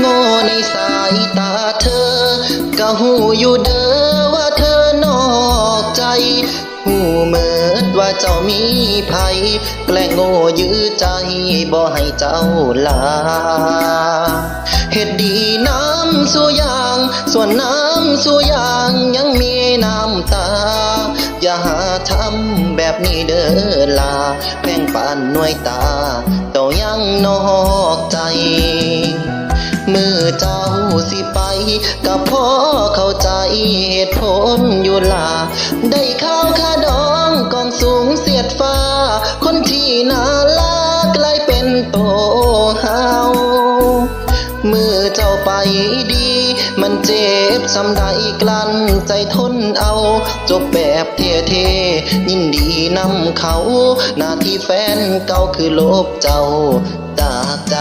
โง่ในสายตาเธอ ก็หูอยู่เด้อว่าเธอนอกใจ หูเมิดว่าเจ้ามีภัยแกล้งโง่ยื้อใจบ่ให้เจ้าลาเฮ็ดดีน้ำสู่ยาง ส่วนน้ำสู่ยางยังมีน้ำตา อย่าหาทำแบบนี้เด้อลา แพงปานหน่วยตาเจ้ายังนอกใจ มือเจ้าสิไปกับพ่อเข้าใจเหตุผลอยู่ลาได้ข้าวค่าดองกองสูงเสียดฟ้า คนที่น่ารักกลายเป็นโตเฮามือเจ้าไปดี มันเจ็บสำใดกลั้นใจทนเอา จบแบบเท่ๆยินดีนำเขาหน้าที่แฟนเก่าคือลบเจ้าจากใจ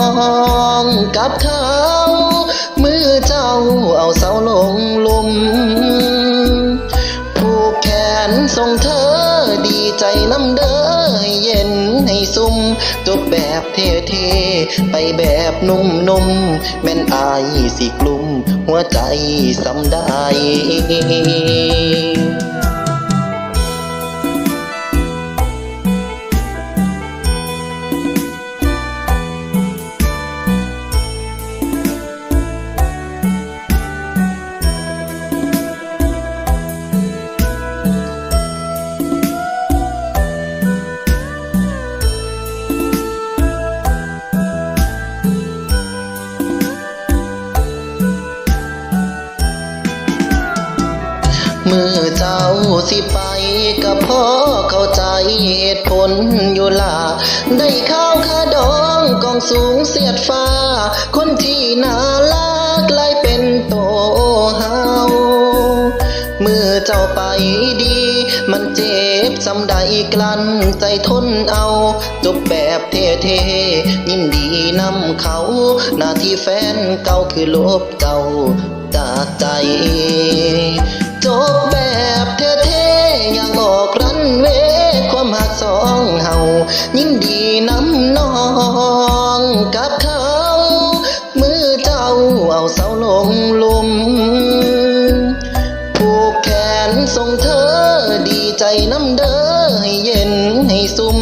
องกับเขา มือเจ้าเอาเสาลงลุมผูกแขนส่งเธอดีใจน้ำเด้อเย็นให้ซุ่มจบแบบเท่ๆไปแบบนุ่มๆแม่นอายสิกลุ่มหัวใจสำได้ เจ้าสิไปก็พอเข้าใจเหตุผลอยู่ล่ะได้ข้าวคาดองกองสูงเสียดฟ้า คนที่น่ารักกลายเป็นโตเฮาเมื่อเจ้าไปดี มันเจ็บสำใดกลั้นใจทนเอาจบแบบเท่ๆยินดีนำเขาหน้าที่แฟนเก่าคือลบเจ้าจากใจ จบแบบ นส่งเธอดีใจน้ำเด้อให้เย็นให้ซุ่ม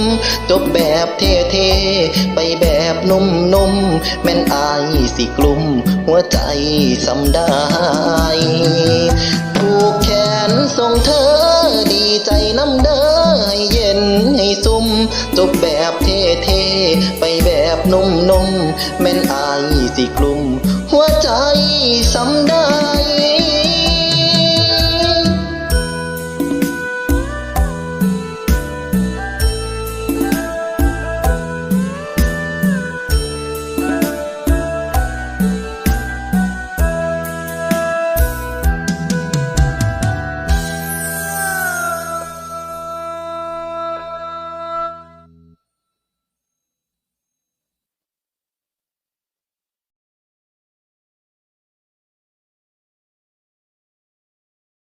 จบแบบเท่ๆไปแบบนุ่มๆแม่นอายสิกลุ่มหัวใจสำได้ผูกแขนส่งเธอดีใจน้ำเด้อให้เย็นให้ซุ่มจบแบบเท่ๆไปแบบนุ่มๆแม่นอายสิกลุ่มหัวใจสำได้